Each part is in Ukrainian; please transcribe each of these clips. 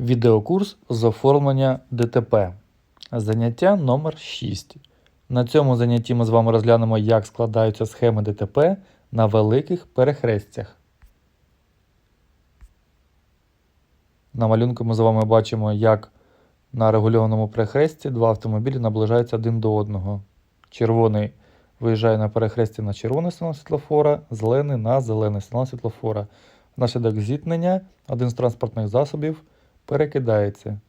Відеокурс з оформлення ДТП. Заняття номер 6. На цьому занятті ми з вами розглянемо, як складаються схеми ДТП на великих перехрестях. На малюнку ми з вами бачимо, як на регульованому перехресті два автомобілі наближаються один до одного. Червоний виїжджає на перехресті на червоний сигнал світлофора, зелений на зелений сигнал світлофора. Внаслідок зіткнення один з транспортних засобів перекидається.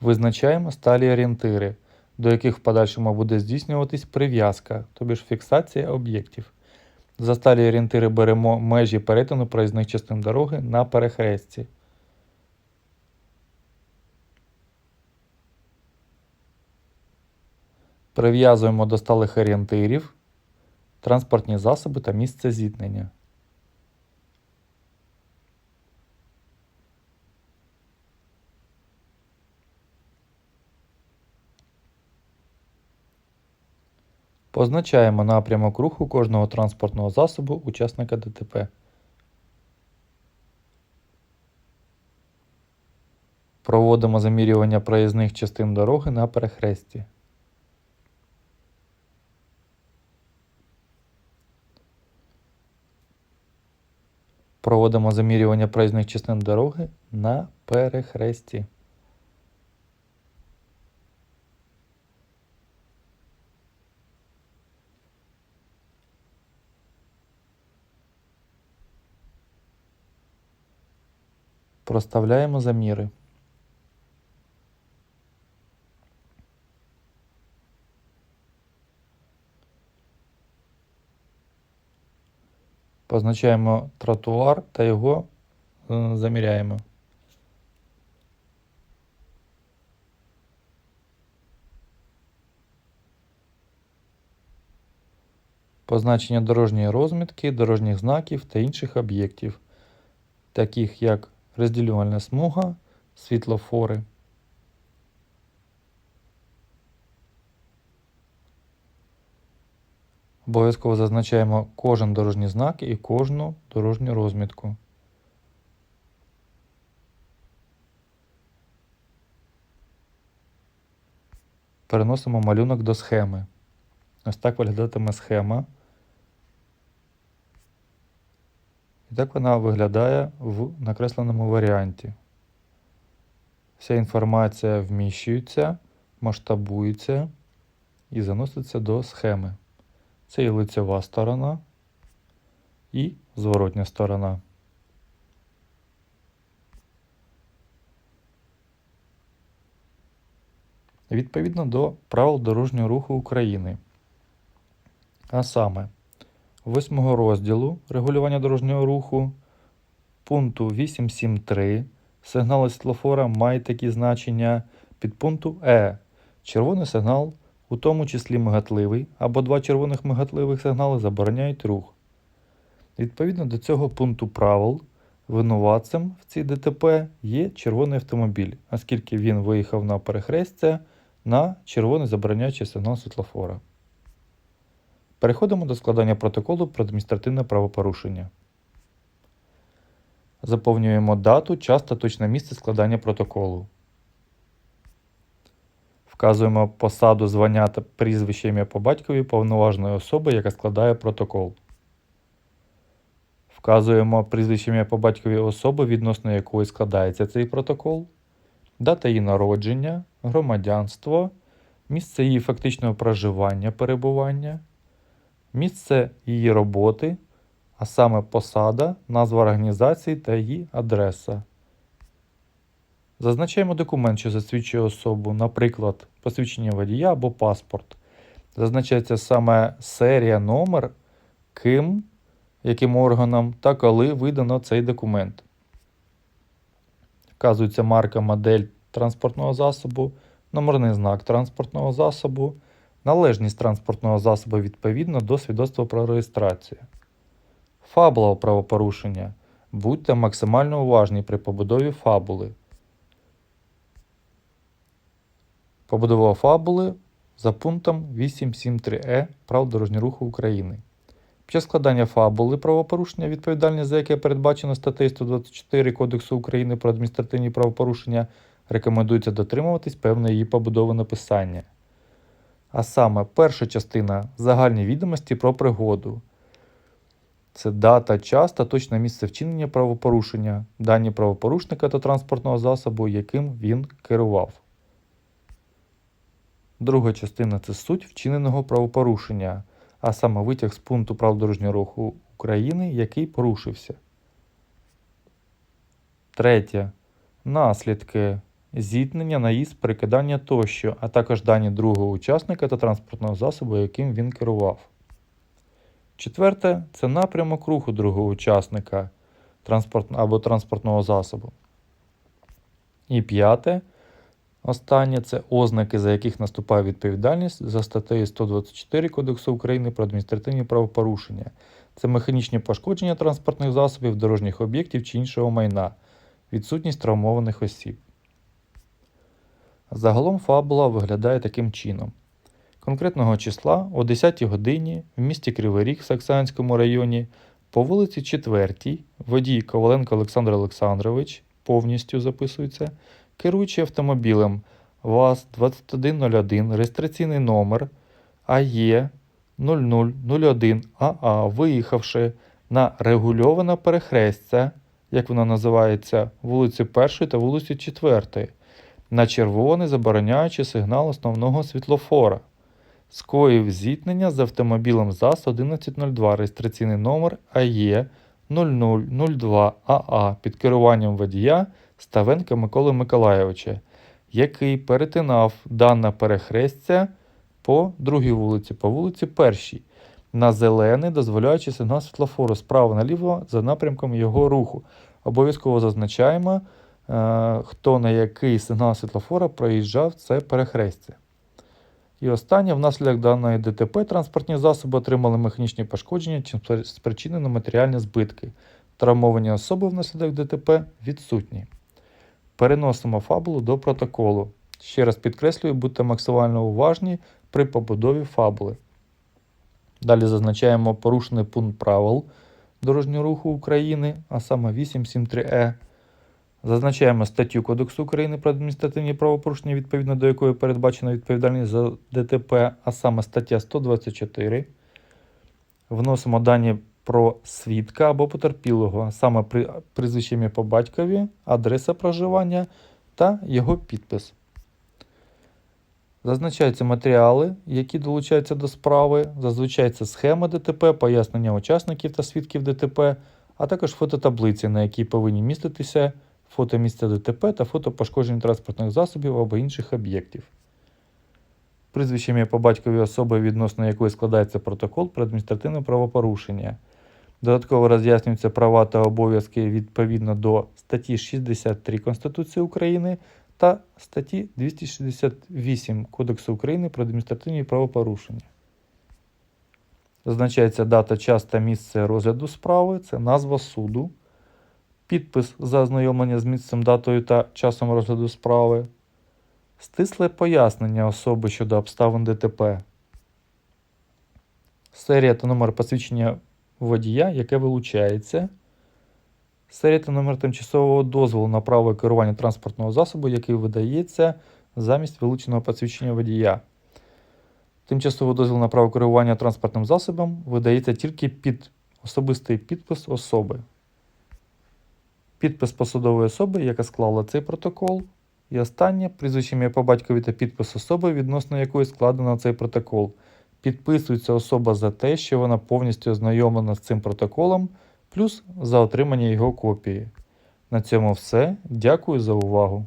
Визначаємо сталі орієнтири, до яких в подальшому буде здійснюватись прив'язка, тобі ж фіксація об'єктів. За сталі орієнтири беремо межі перетину проїзних частин дороги на перехресті. Прив'язуємо до сталих орієнтирів транспортні засоби та місце зіткнення. Позначаємо напрямок руху кожного транспортного засобу учасника ДТП. Проводимо замірювання проїзних частин дороги на перехресті. Проводимо замірювання проїзних частин дороги на перехресті. Проставляємо заміри. Позначаємо тротуар та його е, заміряємо. Позначення дорожньої розмітки, дорожніх знаків та інших об'єктів, таких як розділювальна смуга, світлофори. Обов'язково зазначаємо кожен дорожній знак і кожну дорожню розмітку. Переносимо малюнок до схеми. Ось так виглядатиме схема. І так вона виглядає в накресленому варіанті. Вся інформація вміщується, масштабується і заноситься до схеми. Це і лицева сторона, і зворотня сторона. Відповідно до правил дорожнього руху України. А саме, 8 розділу регулювання дорожнього руху пункту 8.7.3 сигнали світлофора мають такі значення підпункту Е. Червоний сигнал у тому числі мигатливий або два червоних мигатливих сигнали забороняють рух. Відповідно до цього пункту правил, винуватцем в цій ДТП є червоний автомобіль, оскільки він виїхав на перехрестя на червоний забороняючий сигнал світлофора. Переходимо до складання протоколу про адміністративне правопорушення. Заповнюємо дату, час та точне місце складання протоколу. Вказуємо посаду, звання та прізвище ім'я по батькові повноважної особи, яка складає протокол. Вказуємо прізвище ім'я по батькові особи, відносно якої складається цей протокол, дата її народження, громадянство, місце її фактичного проживання, перебування, місце її роботи, а саме посада, назва організації та її адреса. Зазначаємо документ, що засвідчує особу, наприклад, посвідчення водія або паспорт. Зазначається саме серія, номер, ким, яким органом та коли видано цей документ. Вказується марка, модель транспортного засобу, номерний знак транспортного засобу, належність транспортного засобу відповідно до свідоцтва про реєстрацію. Фабула правопорушення. Будьте максимально уважні при побудові фабули. Побудова фабули за пунктом 873Е Прав дорожнього руху України. Під час складання фабули правопорушення, відповідальність за яке передбачено статтею 124 Кодексу України про адміністративні правопорушення, рекомендується дотримуватись певної її побудови написання. А саме перша частина загальні відомості про пригоду. Це дата, час та точне місце вчинення правопорушення, дані правопорушника та транспортного засобу, яким він керував. Друга частина це суть вчиненого правопорушення, а саме витяг з пункту прав дорожнього руху України, який порушився. Третє. Наслідки зіткнення, наїзд, перекидання тощо, а також дані другого учасника та транспортного засобу, яким він керував. Четверте це напрямок руху другого учасника транспорт, або транспортного засобу. І п'яте, останнє це ознаки, за яких наступає відповідальність за статтею 124 Кодексу України про адміністративні правопорушення. Це механічні пошкодження транспортних засобів, дорожніх об'єктів чи іншого майна, відсутність травмованих осіб. Загалом фабула виглядає таким чином. Конкретного числа о 10 годині в місті Кривий Ріг в Саксанському районі по вулиці 4 водій Коваленко Олександр Олександрович повністю записується, керуючи автомобілем ВАЗ-2101, реєстраційний номер АЕ 0001 АА, виїхавши на регульоване перехрестя, як воно називається, вулиці 1 та вулиці 4, на червоний забороняючи сигнал основного світлофора. Скоїв зіткнення з автомобілем ЗАЗ-1102, реєстраційний номер АЕ 0002 АА під керуванням водія Ставенка Миколи Миколайовича, який перетинав дане перехрестя по другій вулиці, по вулиці Першій, на зелений, дозволяючи сигнал світлофору справа наліво за напрямком його руху. Обов'язково зазначаємо, хто на який сигнал світлофора проїжджав це перехрестя. І останнє, внаслідок даної ДТП транспортні засоби отримали механічні пошкодження чи спри- спричинені матеріальні збитки. Травмовані особи внаслідок ДТП відсутні. Переносимо фабулу до протоколу. Ще раз підкреслюю, будьте максимально уважні при побудові фабули. Далі зазначаємо порушений пункт правил дорожнього руху України, а саме 873Е. Зазначаємо статтю Кодексу України про адміністративні правопорушення, відповідно до якої передбачена відповідальність за ДТП, а саме стаття 124. Вносимо дані про свідка або потерпілого, саме прізвище ім'я по батькові, адреса проживання та його підпис. Зазначаються матеріали, які долучаються до справи, зазвичай це схема ДТП, пояснення учасників та свідків ДТП, а також фототаблиці, на якій повинні міститися фото місця ДТП та фото пошкоджень транспортних засобів або інших об'єктів. Прізвище ім'я по батькові особи, відносно якої складається протокол про адміністративне правопорушення. Додатково роз'яснюються права та обов'язки відповідно до статті 63 Конституції України та статті 268 Кодексу України про адміністративні правопорушення. Зазначається дата, час та місце розгляду справи, це назва суду, підпис за ознайомлення з місцем, датою та часом розгляду справи, стисле пояснення особи щодо обставин ДТП, серія та номер посвідчення водія, яке вилучається, серія та номер тимчасового дозволу на право керування транспортного засобу, який видається замість вилученого посвідчення водія. Тимчасовий дозвіл на право керування транспортним засобом видається тільки під особистий підпис особи. Підпис посадової особи, яка склала цей протокол. І останнє прізвище ім'я по батькові та підпис особи, відносно якої складено цей протокол. Підписується особа за те, що вона повністю ознайомлена з цим протоколом, плюс за отримання його копії. На цьому все. Дякую за увагу.